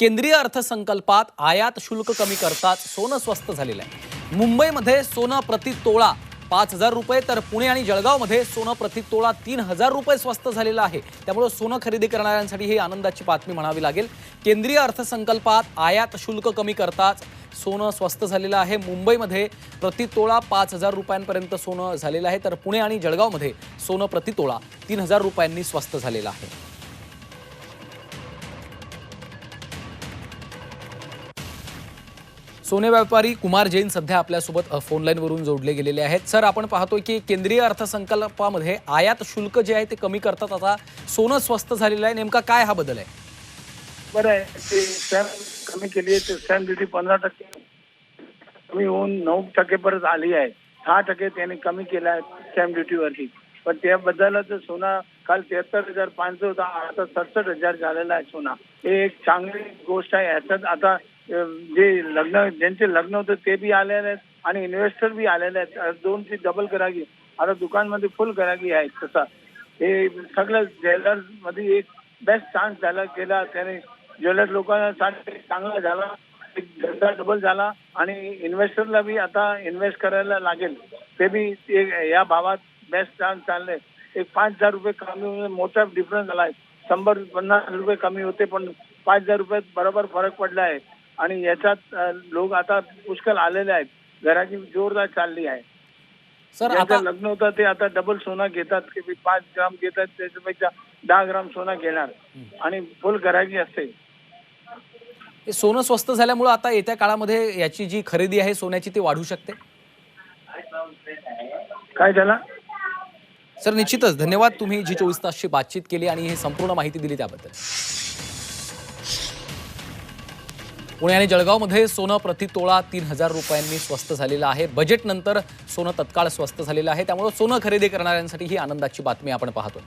केंद्रीय अर्थसंकल्पात आयात शुल्क कमी करताच सोनं स्वस्त झालेलं आहे. मुंबईमध्ये सोनं प्रति तोळा पाच हजार रुपये तर पुणे आणि जळगावमध्ये सोनं प्रति तोळा तीन हजार रुपये स्वस्त झालेलं आहे. त्यामुळे सोनं खरेदी करणाऱ्यांसाठी ही आनंदाची बातमी म्हणावी लागेल. केंद्रीय अर्थसंकल्पात आयात शुल्क कमी करताच सोनं स्वस्त झालेलं आहे. मुंबईमध्ये प्रति तोळा पाच हजार रुपयांपर्यंत सोनं झालेलं आहे तर पुणे आणि जळगावमध्ये सोनं प्रति तोळा तीन हजार रुपयांनी स्वस्त झालेलं आहे. सोने व्यापारी कुमार जैन सध्या आपल्यासोबत फोनलाईनवरून फोन जोडले गेलेले आहेत. सर आपण पाहतोय की केंद्रीय अर्थसंकल्पामध्ये आयात शुल्क जे आहे ते कमी करतात. आता सोनं स्वस्त झालेलं आहे. नेमका काय हा बदल आहे? बरं आहे. ते स्टॅम्प कमी केली आहे. ते स्टॅम्प ड्युटी पंधरा टक्के कमी होऊन नऊ टक्केपर्यंत आली आहे. दहा टक्के त्यांनी कमी केला आहे स्टॅम्प ड्युटीवरती पण त्याबद्दलच सोना काल तेहत्तर हजार पाचशे होता. आता सडसष्ट हजार झालेला आहे सोना. हे एक चांगली गोष्ट आहे. याच्यात आता जे लग्न ज्यांचे लग्न होते ते बी आलेले आहेत आणि इन्व्हेस्टर बी आलेले आहेत. दोनची डबल करागी आता दुकानमध्ये फुल करागी आहे तसा. हे सगळं ज्वेलर्समध्ये एक बेस्ट चान्स झाला केला त्याने ज्वेलर्स लोकांसाठी चांगला झाला. एक धंदा डबल झाला आणि इन्व्हेस्टरला बी आता इन्व्हेस्ट करायला लागेल. ते बी या भावात बेस्ट चान्स चालले एक पाच हजार रुपये कमी मोठा डिफरन्स झाला आहे शंभर पन्नास रुपये कमी होते पण पाच हजार रुपयात बरोबर फरक पडला आहे आणि याच्यात लोक आता पुष्कळ आलेले आहेत. घराची जोरदार चालली आहे. सर आता लग्न होतं ते आता डबल सोना घेतात की पाच ग्राम घेतात त्याच्यापेक्षा दहा ग्राम सोना घेणार. आणि फुल करायची असते. सोनं स्वस्त झाल्यामुळे आता येत्या काळामध्ये याची जी खरेदी आहे सोन्याची ती वाढू शकते? काय झाला? सर निश्चितच. धन्यवाद तुम्ही जी चोवीस तासची बातचीत केली आणि ही संपूर्ण माहिती दिली त्याबद्दल. पुणे आणि जळगावमध्ये सोनं प्रति तोळा तीन हजार रुपयांनी स्वस्त झालेलं आहे. बजेटनंतर सोनं तत्काळ स्वस्त झालेलं आहे. त्यामुळे सोनं खरेदी करणाऱ्यांसाठी ही आनंदाची बातमी आपण पाहतो